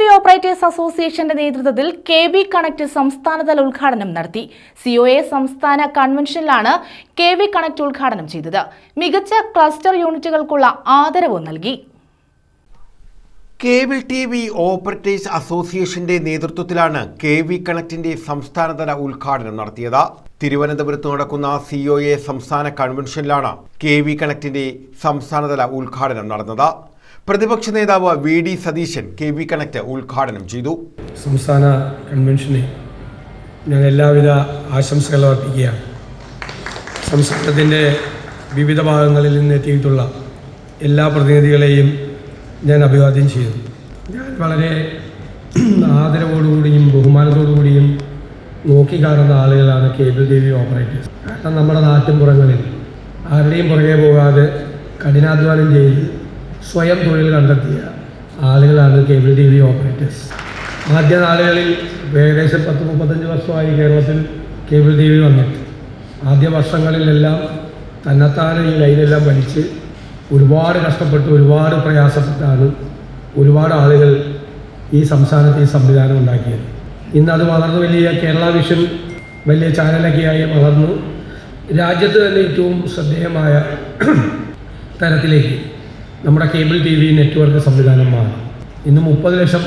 V operators അസോസിയേഷന്റെ നേതൃത്വത്തിൽ K B connect സംസ്ഥാനതല ഉദ്ഘാടനം നടത്തി. സിഒഎ സംസ്ഥാന കൺവെൻഷനിലാണ് കെ വി കണക്ട് ഉദ്ഘാടനം ചെയ്തത്. മികച്ച ക്ലസ്റ്റർ യൂണിറ്റുകൾക്കുള്ള ആദരവ് നൽകി. കേബിൾ ടി വി ഓപ്പറേറ്റേഴ്സ് അസോസിയേഷന്റെ നേതൃത്വത്തിലാണ് കെ വി കണക്റ്റിന്റെ സംസ്ഥാനതല ഉദ്ഘാടനം നടത്തിയത്. തിരുവനന്തപുരത്ത് നടക്കുന്ന സി ഒ എ സംസ്ഥാന കൺവെൻഷനിലാണ് കെ വി കണക്റ്റിന്റെ സംസ്ഥാനതല ഉദ്ഘാടനം നടന്നത്. പ്രതിപക്ഷ നേതാവ് V D Satheesan K V connect ഉദ്ഘാടനം ചെയ്തു. സംസ്ഥാന കൺവെൻഷന് ഞാൻ എല്ലാവിധ ആശംസകളും അർപ്പിക്കുകയാണ്. സംസ്ഥാനത്തിന്റെ വിവിധ ഭാഗങ്ങളിൽ നിന്ന് എത്തിയിട്ടുള്ള എല്ലാ പ്രതിനിധികളെയും ഞാൻ അഭിവാദ്യം ചെയ്യുന്നു. ഞാൻ വളരെ ആദരവോടുകൂടിയും ബഹുമാനത്തോടുകൂടിയും നോക്കിക്കാണുന്ന ആളുകളാണ് കേബിൾ ടി വി ഓപ്പറേറ്റേഴ്സ്. കാരണം നമ്മുടെ നാട്ടിൻപുറങ്ങളിൽ ആരുടെയും പുറകെ പോകാതെ കഠിനാധ്വാനം ചെയ്ത് സ്വയം തൊഴിൽ കണ്ടെത്തിയ ആളുകളാണ് കേബിൾ ടി വി ഓപ്പറേറ്റേഴ്സ്. ആദ്യ നാളുകളിൽ ഏകദേശം പത്ത് മുപ്പത്തഞ്ച് വർഷമായി കേരളത്തിൽ കേബിൾ ടി വി വന്നിട്ട്. ആദ്യ വർഷങ്ങളിലെല്ലാം തന്നെത്താനെ ഈ ലൈനെല്ലാം വലിച്ച് ഒരുപാട് കഷ്ടപ്പെട്ട് ഒരുപാട് പ്രയാസപ്പെട്ടാണ് ഒരുപാട് ആളുകൾ ഈ സംസ്ഥാനത്ത് ഈ സംവിധാനം ഉണ്ടാക്കിയത്. ഇന്ന് അത് വളർന്നു വലിയ കേരള വിഷൻ വലിയ ചാനലൊക്കെയായി വളർന്നു. രാജ്യത്ത് തന്നെ ഏറ്റവും ശ്രദ്ധേയമായ തരത്തിലേക്ക് നമ്മുടെ കേബിൾ ടി വി നെറ്റ്വർക്ക് സംവിധാനം മാറി ഇന്ന് മുപ്പത് ലക്ഷം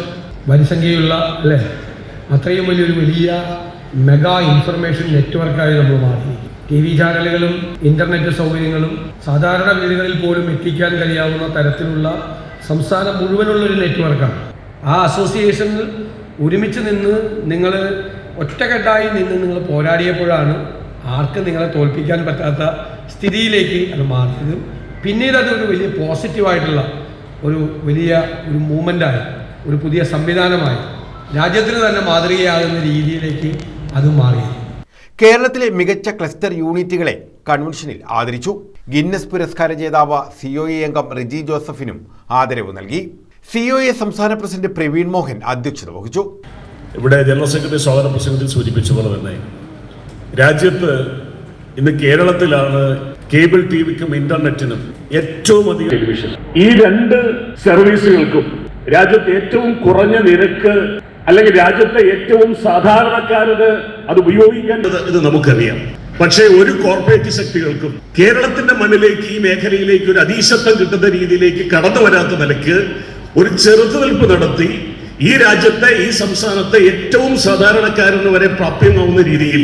വരിസംഖ്യയുള്ള അല്ലേ? അത്രയും വലിയൊരു വലിയ മെഗാ ഇൻഫർമേഷൻ നെറ്റ്വർക്കായി നമ്മൾ മാറി. ടി വി ചാനലുകളും ഇന്റർനെറ്റ് സൗകര്യങ്ങളും സാധാരണ വീടുകളിൽ പോലും എത്തിക്കാൻ കഴിയാവുന്ന തരത്തിലുള്ള സംസ്ഥാനം മുഴുവനുള്ള ഒരു നെറ്റ്വർക്കാണ്. ആ അസോസിയേഷനിൽ ഒരുമിച്ച് നിന്ന് നിങ്ങൾ ഒറ്റക്കെട്ടായി നിന്ന് നിങ്ങൾ പോരാടിയപ്പോഴാണ് ആർക്കും നിങ്ങളെ തോൽപ്പിക്കാൻ പറ്റാത്ത സ്ഥിതിയിലേക്ക് അത് മാറിയത്. പിന്നീട് അത് ഒരു വലിയ പോസിറ്റീവായിട്ടുള്ള ഒരു വലിയ ഒരു മൂവ്മെന്റായി ഒരു പുതിയ സംവിധാനമായി രാജ്യത്തിന് തന്നെ മാതൃകയാകുന്ന രീതിയിലേക്ക് അത് മാറി. കേരളത്തിലെ മികച്ച ക്ലസ്റ്റർ യൂണിറ്റുകളെ കൺവെൻഷനിൽ ആദരിച്ചു. ഗിന്നസ് പുരസ്കാര ജേതാവ് സി ഒ എ അംഗം റിജി ജോസഫിനും ആദരവ് നൽകി. സി ഒ എ സംസ്ഥാന പ്രസിഡന്റ് പ്രവീൺ മോഹൻ അധ്യക്ഷത വഹിച്ചു. ഇവിടെ ജനറൽ സെക്രട്ടറി സ്വാഗത പ്രസംഗത്തിൽ സൂചിപ്പിച്ച പോലെ തന്നെ രാജ്യത്ത് ഇന്ന് കേരളത്തിലാണ് കേബിൾ ടി വിക്കും ഇന്റർനെറ്റിനും ഏറ്റവും അധികം ടെലിവിഷൻ. ഈ രണ്ട് സർവീസുകൾക്കും രാജ്യത്ത് ഏറ്റവും കുറഞ്ഞ നിരക്ക് അല്ലെങ്കിൽ രാജ്യത്തെ ഏറ്റവും സാധാരണക്കാരന് അത് ഉപയോഗിക്കേണ്ടത് ഇത് നമുക്കറിയാം. പക്ഷേ ഒരു കോർപ്പറേറ്റ് ശക്തികൾക്കും കേരളത്തിന്റെ മണ്ണിലേക്ക് ഈ മേഖലയിലേക്ക് ഒരു അതീശത്വം കിട്ടുന്ന രീതിയിലേക്ക് കടന്നു വരാത്ത നിലയ്ക്ക് ഒരു ചെറുത്തുനിൽപ്പ് നടത്തി ഈ രാജ്യത്തെ ഈ സംസ്ഥാനത്തെ ഏറ്റവും സാധാരണക്കാരന് വരെ പ്രാപ്യമാവുന്ന രീതിയിൽ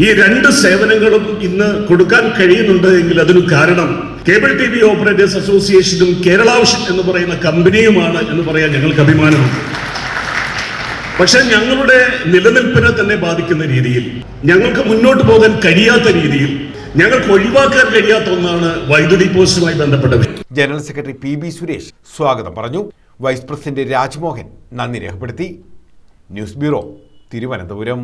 ഈ രണ്ട് സേവനങ്ങളും ഇന്ന് കൊടുക്കാൻ കഴിയുന്നുണ്ട് എങ്കിൽ അതിന് കാരണം കേബിൾ ടി വി ഓപ്പറേറ്റേഴ്സ് അസോസിയേഷനും കേരള വിഷൻ എന്ന് പറയുന്ന കമ്പനിയുമാണ് എന്ന് പറയാൻ ഞങ്ങൾക്ക് അഭിമാനമുണ്ട്. പക്ഷെ ഞങ്ങളുടെ നിലനിൽപ്പിനെ തന്നെ ബാധിക്കുന്ന രീതിയിൽ ഞങ്ങൾക്ക് മുന്നോട്ട് പോകാൻ കഴിയാത്ത രീതിയിൽ ഞങ്ങൾക്ക് ഒഴിവാക്കാൻ കഴിയാത്ത ഒന്നാണ് വൈദ്യുതി പോസ്റ്റുമായി ബന്ധപ്പെട്ടത് general secretary P B Suresh സ്വാഗതം പറഞ്ഞു. വൈസ് പ്രസിഡന്റ് രാജ്മോഹൻ നന്ദി രേഖപ്പെടുത്തി. News bureau Thiruvananthapuram.